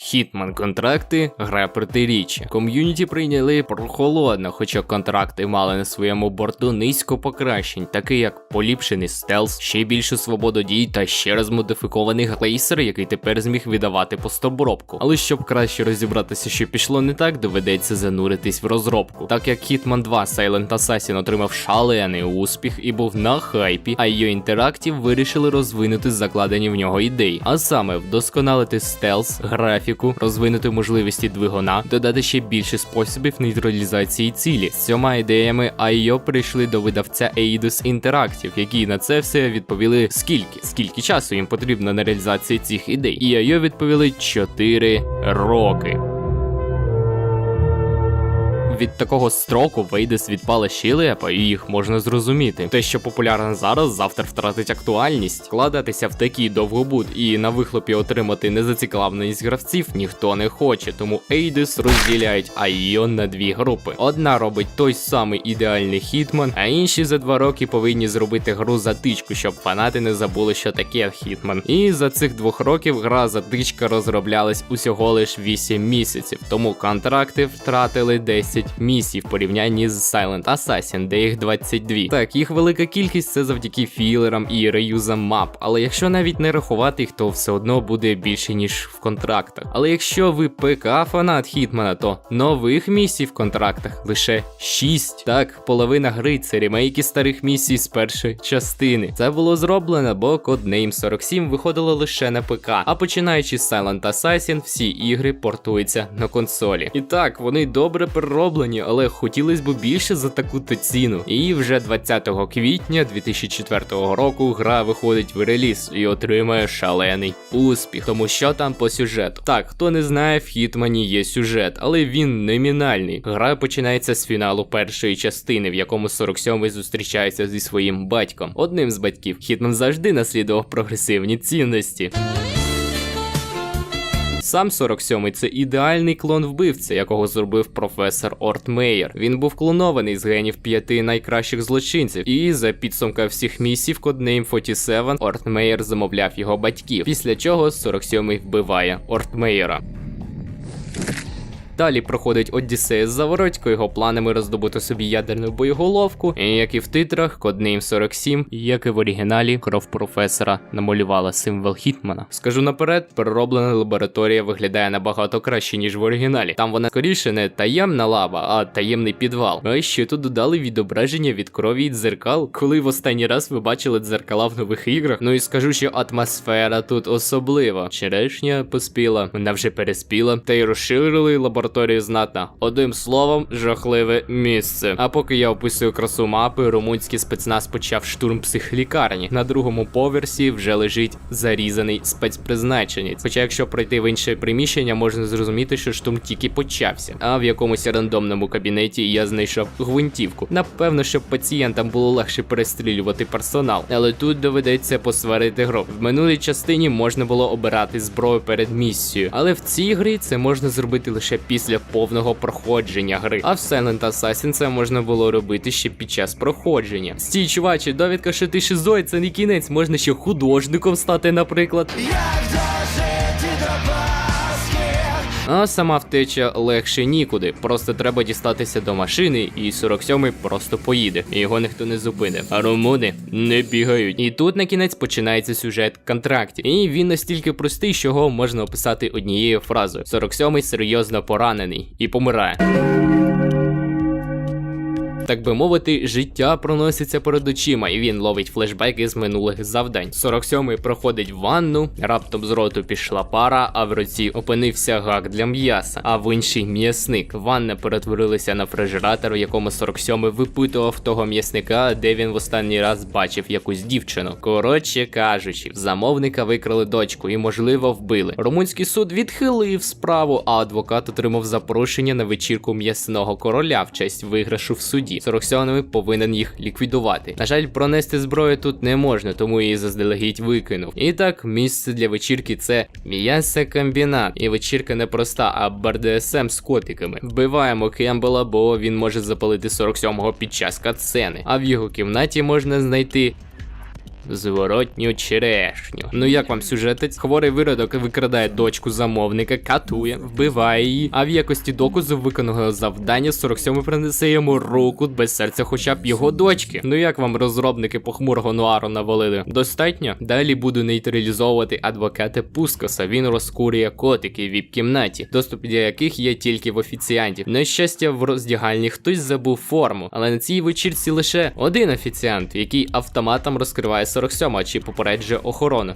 Хітман контракти, гра протиріччя. Ком'юніті прийняли прохолодно, хоча контракти мали на своєму борту низько покращень, такі як поліпшений стелс, ще більшу свободу дій та ще раз модифікований глейсер, який тепер зміг видавати постобробку. Але щоб краще розібратися, що пішло не так, доведеться зануритись в розробку. Так як Hitman 2 Silent Assassin отримав шалений успіх і був на хайпі, а її Interactive вирішили розвинути закладені в нього ідеї, а саме вдосконалити стелс, графіку, розвинути можливості двигуна, додати ще більше способів нейтралізації цілі. З цьома ідеями IO прийшли до видавця Eidos Interactive, які на це все відповіли скільки, скільки часу їм потрібно на реалізацію цих ідей. І IO відповіли 4 роки. Від такого строку вийде світ пала щелепа, і їх можна зрозуміти. Те, що популярне зараз, завтра втратить актуальність. Вкладатися в такий довгобуд і на вихлопі отримати незацікавленість гравців ніхто не хоче, тому Eidos розділяють IO на дві групи. Одна робить той самий ідеальний хітман, а інші за два роки повинні зробити гру затичку, щоб фанати не забули, що таке хітман. І за цих двох років гра затичка розроблялась усього лиш 8 місяців, тому контракти втратили 10 місій в порівнянні з Silent Assassin, де їх 22. Так, їх велика кількість це завдяки філерам і реюзам мап. Але якщо навіть не рахувати їх, то все одно буде більше ніж в контрактах. Але якщо ви ПК фанат Хітмана, то нових місій в контрактах лише 6. Так, половина гри це ремейки старих місій з першої частини. Це було зроблено, бо Codename 47 виходило лише на ПК. А починаючи з Silent Assassin, всі ігри портуються на консолі. І так, вони добре перероблені, але хотілося б більше за таку то ціну. І вже 20 квітня 2004 року гра виходить в реліз і отримує шалений успіх. Тому що там по сюжету. Так, хто не знає, в Хітмані є сюжет, але він номінальний. Гра починається з фіналу першої частини, в якому 47-й зустрічається зі своїм батьком. Одним з батьків Хітман завжди наслідував прогресивні цінності. Сам 47-й це ідеальний клон вбивця, якого зробив професор Ортмейер. Він був клонований з генів п'яти найкращих злочинців, і за підсумка всіх місій в коднейм 47 Ортмейер замовляв його батьків, після чого 47-й вбиває Ортмейера. Далі проходить Одіссея з Заворотько, його планами роздобути собі ядерну боєголовку, як і в титрах, Codename 47, як і в оригіналі, кров професора намалювала символ Хітмана. Скажу наперед, перероблена лабораторія виглядає набагато краще, ніж в оригіналі. Там вона скоріше не таємна лава, а таємний підвал. А ще тут додали відображення від крові і дзеркал, коли в останній раз ви бачили дзеркала в нових іграх. Ну і скажу, що атмосфера тут особлива. Черешня поспіла, вона вже переспіла, та й розширили лабораторію знатно. Одним словом, жахливе місце. А поки я описую красу мапи, румунський спецназ почав штурм психлікарні. На другому поверсі вже лежить зарізаний спецпризначенець. Хоча, якщо пройти в інше приміщення, можна зрозуміти, що штурм тільки почався. А в якомусь рандомному кабінеті я знайшов гвинтівку. Напевно, щоб пацієнтам було легше перестрілювати персонал. Але тут доведеться посварити гру. В минулій частині можна було обирати зброю перед місією, але в цій грі це можна зробити лише після повного проходження гри. А в Silent Assassin це можна було робити ще під час проходження. Стій, чувачі, довідка, що ти шизоїд, це не кінець, можна ще художником стати, наприклад. А сама втеча легше нікуди. Просто треба дістатися до машини, і 47-й просто поїде. І його ніхто не зупине. А румуни не бігають. І тут на кінець починається сюжет контрактів. І він настільки простий, що його можна описати однією фразою: 47-й серйозно поранений і помирає. Так би мовити, життя проноситься перед очима, і він ловить флешбеки з минулих завдань. 47-й проходить ванну, раптом з роту пішла пара, а в руці опинився гак для м'яса, а в інший м'ясник. Ванна перетворилася на фрижератор, у якому 47-й випитував того м'ясника, де він в останній раз бачив якусь дівчину. Коротше кажучи, в замовника викрали дочку і, можливо, вбили. Румунський суд відхилив справу, а адвокат отримав запрошення на вечірку м'ясного короля в честь виграшу в суді. 47-й повинен їх ліквідувати. На жаль, пронести зброю тут не можна, тому її заздалегідь викинув. І так, місце для вечірки це м'ясо комбінат. І вечірка не проста, а бардесем з котиками. Вбиваємо Кембела, бо він може запалити 47-го під час катсцени. А в його кімнаті можна знайти зворотню черешню. Ну як вам сюжетець? Хворий виродок викрадає дочку замовника, катує, вбиває її, а в якості доказу виконаного завдання 47 принесе йому руку без серця, хоча б його дочки. Ну як вам розробники похмурого нуару навалили? Достатньо? Далі буду нейтралізовувати адвоката Пускоса. Він розкурює котики в віп-кімнаті, доступ до яких є тільки в офіціантів. На щастя, в роздягальні хтось забув форму, але на цій вечірці лише один офіціант, який автоматом розкриває 47 чи попереджує охорону.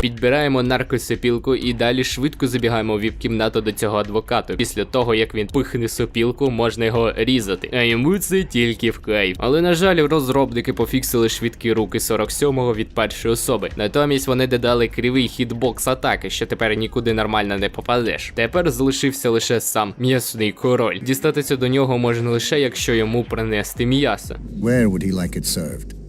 Підбираємо наркосопілку і далі швидко забігаємо в віп-кімнату до цього адвоката. Після того, як він пихне сопілку, можна його різати. А йому це тільки в кайф. Але на жаль, розробники пофіксили швидкі руки 47-го від першої особи. Натомість вони додали кривий хітбокс атаки, що тепер нікуди нормально не попадеш. Тепер залишився лише сам м'ясний король. Дістатися до нього можна лише якщо йому принести м'ясо. Where would he like it served?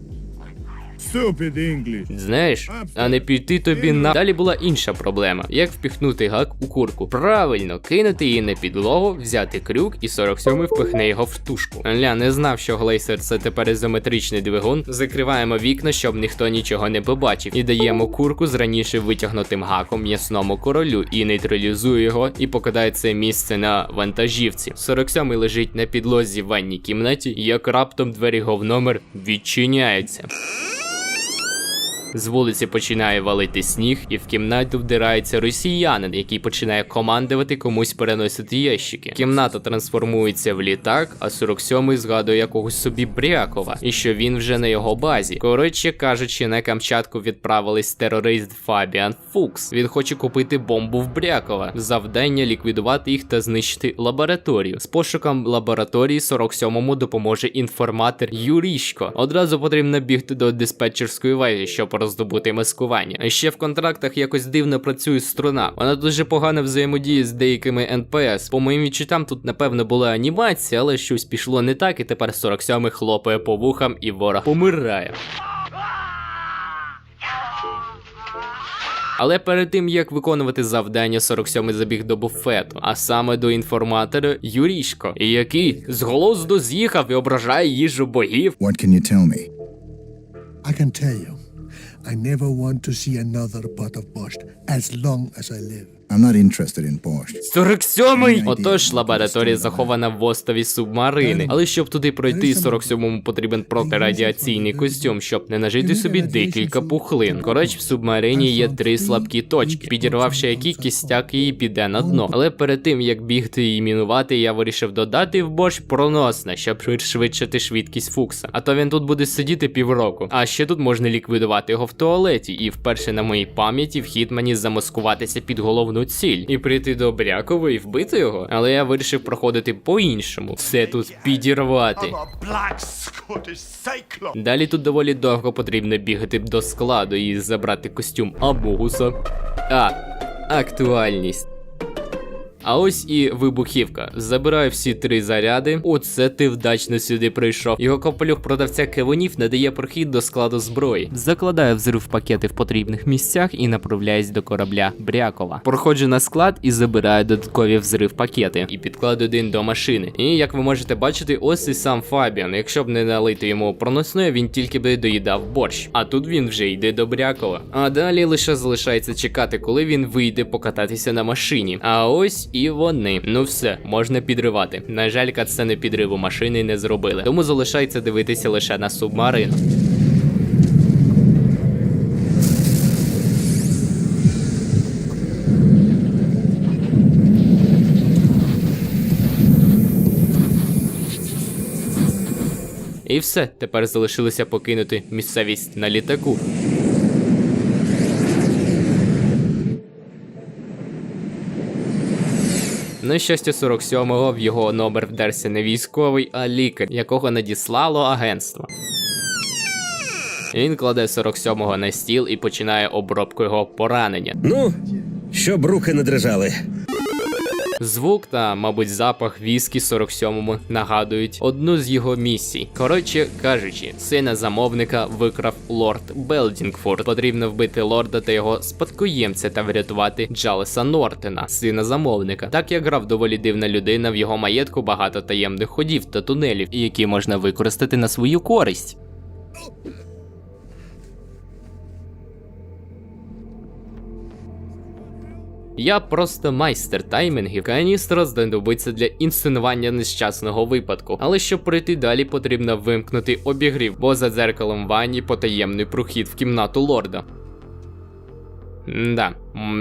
Stupid English. Знаєш, а не піти тобі на. Далі була інша проблема: як впіхнути гак у курку. Правильно, кинути її на підлогу, взяти крюк і 47 впихне його в тушку. Ля не знав, що глейсер це тепер ізометричний двигун. Закриваємо вікна, щоб ніхто нічого не побачив. І даємо курку з раніше витягнутим гаком м'ясному королю і нейтралізує його, і покидає це місце на вантажівці. 47 лежить на підлозі в ванній кімнаті, як раптом двері його в номер відчиняються. З вулиці починає валити сніг, і в кімнату вдирається росіянин, який починає командувати комусь переносити ящики. Кімната трансформується в літак, а 47-й згадує якогось собі Брякова, і що він вже на його базі. Коротше кажучи, на Камчатку відправились терорист Фабіан Фукс. Він хоче купити бомбу в Брякова. Завдання ліквідувати їх та знищити лабораторію. З пошуком лабораторії 47-му допоможе інформатор Юрішко. Одразу потрібно бігти до диспетчерської вежі, щоб роздобути маскування. А ще в контрактах якось дивно працює струна. Вона дуже погано взаємодіє з деякими НПС. По моїм відчуттям, тут напевно була анімація, але щось пішло не так, і тепер 47-й хлопає по вухам і ворог помирає. Але перед тим як виконувати завдання, 47-й забіг до буфету, а саме до інформатора Юрішко, який з глузду з'їхав і ображає їжу богів. What can you tell me? I can tell you, I never want to see another pot of borscht as long as I live. I'm not interested in borscht. 47-й! Отож, лабораторія захована в остові субмарини. Але щоб туди пройти, 47-му потрібен протирадіаційний костюм, щоб не нажити собі декілька пухлин. Коротше, в субмарині є три слабкі точки, підірвавши які кістяк її піде на дно. Але перед тим як бігти і мінувати, я вирішив додати в борщ проносне, щоб пришвидшити швидкість фукса. А то він тут буде сидіти півроку. А ще тут можна ліквідувати його в туалеті. І вперше на моїй пам'яті вхід мені замаскуватися під головну ціль і прийти до Брякова і вбити його. Але я вирішив проходити по-іншому. Все тут підірвати. Далі тут доволі довго потрібно бігати до складу і забрати костюм Абугуса. А, актуальність. А ось і вибухівка. Забираю всі три заряди. Оце ти вдачно сюди прийшов. Його капелюх продавця кевонів надає прохід до складу зброї. Закладаю взрив пакети в потрібних місцях і направляюсь до корабля Брякова. Проходжу на склад і забираю додаткові взрив пакети. І підкладу один до машини. І як ви можете бачити, ось і сам Фабіан. Якщо б не налити йому проносної, він тільки би доїдав борщ. А тут він вже йде до Брякова. А далі лише залишається чекати, коли він вийде покататися на машині. А ось і вони. Ну все, можна підривати. На жаль, катсцени підриву машини не зробили. Тому залишається дивитися лише на субмарину. І все, тепер залишилося покинути місцевість на літаку. На щастя, 47-го в його номер вдерся не військовий, а лікар, якого надіслало агентство. Він кладе 47-го на стіл і починає обробку його поранення. Ну, щоб руки не дрижали. Звук та, мабуть, запах віскі 47-му нагадують одну з його місій. Коротше кажучи, сина замовника викрав лорд Белдінгфорд. Потрібно вбити лорда та його спадкоємця та врятувати Джалеса Нортена, сина замовника. Так як грав доволі дивна людина, в його маєтку багато таємних ходів та тунелів, які можна використати на свою користь. Я просто майстер таймінгів. Каністра знадобиться для інсценування нещасного випадку. Але щоб пройти далі, потрібно вимкнути обігрів, бо за дзеркалом ванні потаємний прохід в кімнату лорда. М, да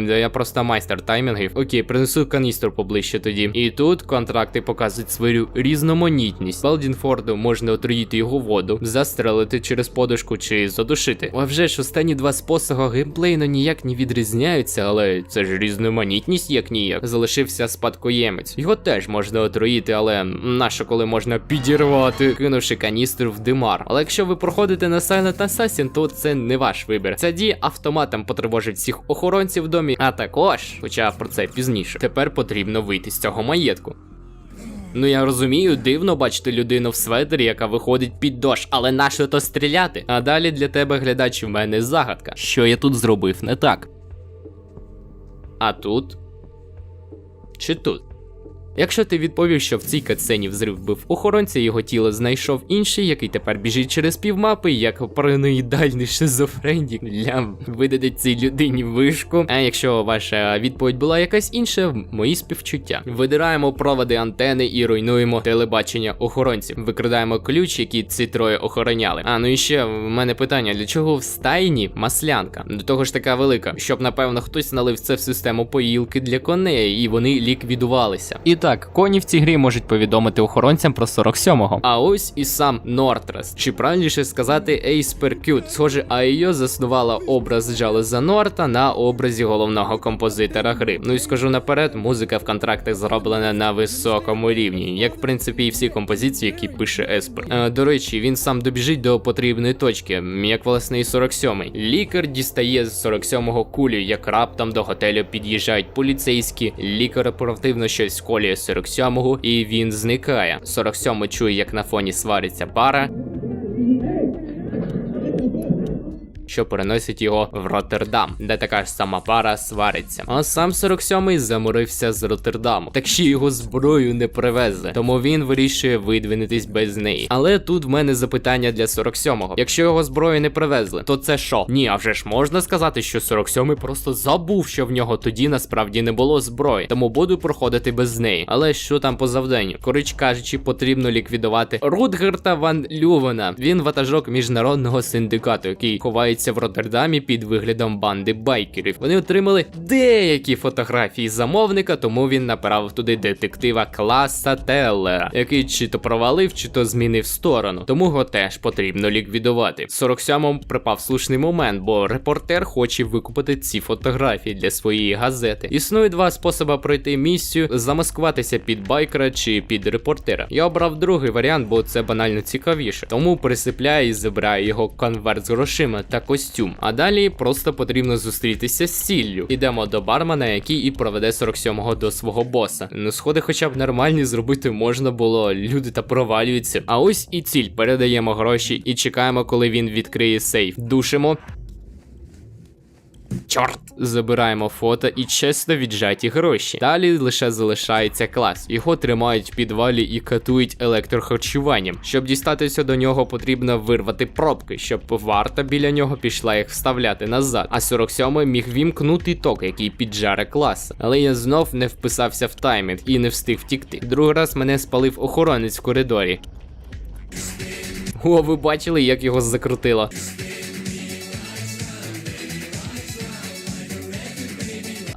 я просто майстер таймінгів. Окей, принесу каністру поближче тоді. І тут контракти показують свою різноманітність. Балдінфорду можна отруїти його воду, застрелити через подушку чи задушити. А вже ж останні два способи геймплейно ніяк не відрізняються, але це ж різноманітність як ніяк. Залишився спадкоємець. Його теж можна отруїти, але нащо коли можна підірвати, кинувши каністру в димар. Але якщо ви проходите на Silent Assassin, то це не ваш вибір. Ця дія автоматом потривожить всіх охоронців домі, а також, хоча про це пізніше, тепер потрібно вийти з цього маєтку. Ну я розумію, дивно бачити людину в светері, яка виходить під дощ, але нащо то стріляти? А далі для тебе, глядач, в мене загадка. Що я тут зробив не так? А тут? Чи тут? Якщо ти відповів, що в цій катсцені взрив був охоронця, його тіло знайшов інший, який тепер біжить через півмапи, як параноїдальний шизофренік, лям видадить цій людині вишку. А якщо ваша відповідь була якась інша, мої співчуття. Видираємо проводи антени і руйнуємо телебачення охоронців. Викрадаємо ключ, який ці троє охороняли. А ну і ще в мене питання: для чого в стайні маслянка? До того ж така велика, щоб напевно хтось налив це в систему поїлки для коней, і вони ліквідувалися. І так, коні в цій грі можуть повідомити охоронцям про 47-го. А ось і сам Нортрес, чи правильніше сказати Ейс Перкют. Схоже, Айо заснувала образ Джалеза Норта на образі головного композитора гри. Ну і скажу наперед, музика в контрактах зроблена на високому рівні, як в принципі і всі композиції, які пише Еспер. Е, до речі, він сам добіжить до потрібної точки, як власне і 47-й. Лікар дістає з 47-го кулю, як раптом до готелю під'їжджають поліцейські. Лікар оперативно щось коліє 47-го, і він зникає. 47-й чує, як на фоні свариться пара. Що переносить його в Роттердам, де така ж сама пара свариться. А сам 47-й заморився з Роттердаму, так ще його зброю не привезли, тому він вирішує видвинутись без неї. Але тут в мене запитання для 47-го. Якщо його зброю не привезли, то це що? Ні, а вже ж можна сказати, що 47-й просто забув, що в нього тоді насправді не було зброї, тому буду проходити без неї. Але що там по завданню? Коротше кажучи, потрібно ліквідувати Рутгерта Ван Лювена. Він ватажок міжнародного синдикату, який ховається в Роттердамі під виглядом банди байкерів. Вони отримали деякі фотографії замовника, тому він направив туди детектива класа Теллера, який чи то провалив, чи то змінив сторону. Тому його теж потрібно ліквідувати. 47-му припав слушний момент, бо репортер хоче викупити ці фотографії для своєї газети. Існує два способи пройти місію: замаскуватися під байкера чи під репортера. Я обрав другий варіант, бо це банально цікавіше. Тому присипляю і забираю його конверт з грошима та костюм. А далі просто потрібно зустрітися з сіллю. Ідемо до бармена, який і проведе 47-го до свого боса. Ну, сходи, хоча б нормальні зробити можна було, люди та провалюються. А ось і ціль. Передаємо гроші і чекаємо, коли він відкриє сейф. Душимо. Чорт! Забираємо фото і чесно віджаті гроші. Далі лише залишається клас. Його тримають в підвалі і катують електрохарчуванням. Щоб дістатися до нього, потрібно вирвати пробки, щоб варта біля нього пішла їх вставляти назад. А 47 міг вімкнути ток, який піджаре клас. Але я знов не вписався в таймінг і не встиг втікти. Другий раз мене спалив охоронець в коридорі. О, ви бачили, як його закрутило.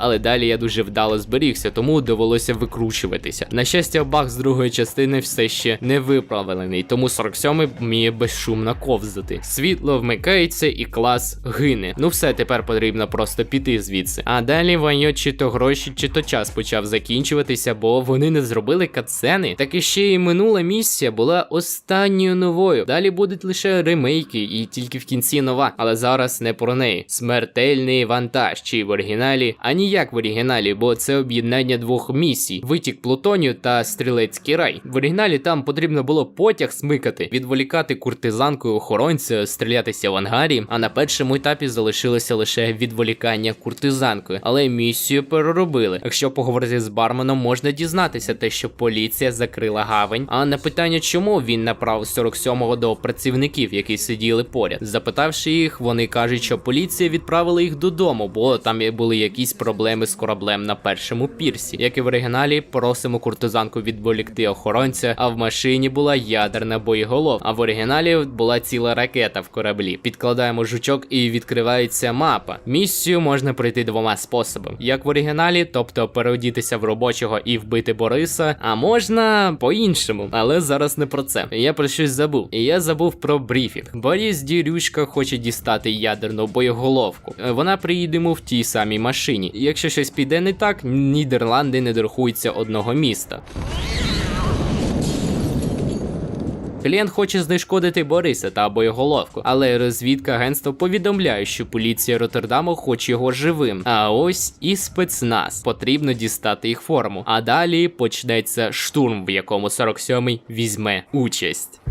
Але далі я дуже вдало зберігся, тому довелося викручуватися. На щастя, баг з другої частини все ще не виправлений, тому 47-й вміє безшумно ковзати. Світло вмикається і клас гине. Ну все, тепер потрібно просто піти звідси. А далі Ваньо чи то гроші, чи то час почав закінчуватися, бо вони не зробили катсцени. Так і ще й минула місія була останньою новою. Далі будуть лише ремейки, і тільки в кінці нова, але зараз не про неї. Смертельний вантаж, чи в оригіналі ані як в оригіналі, бо це об'єднання двох місій: витік плутонію та стрілецький рай. В оригіналі там потрібно було потяг смикати, відволікати куртизанкою охоронця, стрілятися в ангарі. А на першому етапі залишилося лише відволікання куртизанкою, але місію переробили. Якщо поговорити з барменом, можна дізнатися те, що поліція закрила гавань. А на питання, чому він направив 47-го до працівників, які сиділи поряд, запитавши їх, вони кажуть, що поліція відправила їх додому, бо там були якісь проблеми з кораблем на першому пірсі. Як і в оригіналі, просимо куртизанку відволікти охоронця, а в машині була ядерна боєголовка. А в оригіналі була ціла ракета в кораблі. Підкладаємо жучок і відкривається мапа. Місію можна пройти двома способами: як в оригіналі, тобто переодітися в робочого і вбити Бориса, а можна по-іншому. Але зараз не про це. Я про щось забув. І я забув про брифінг. Борис Дірючка хоче дістати ядерну боєголовку. Е, Вона приїде йому в тій самій машині. Якщо щось піде не так, Нідерланди не дорахуються одного міста. Клієнт хоче знешкодити Бориса та боєголовку, але розвідка агентства повідомляє, що поліція Роттердаму хоче його живим. А ось і спецназ. Потрібно дістати їх форму. А далі почнеться штурм, в якому 47-й візьме участь.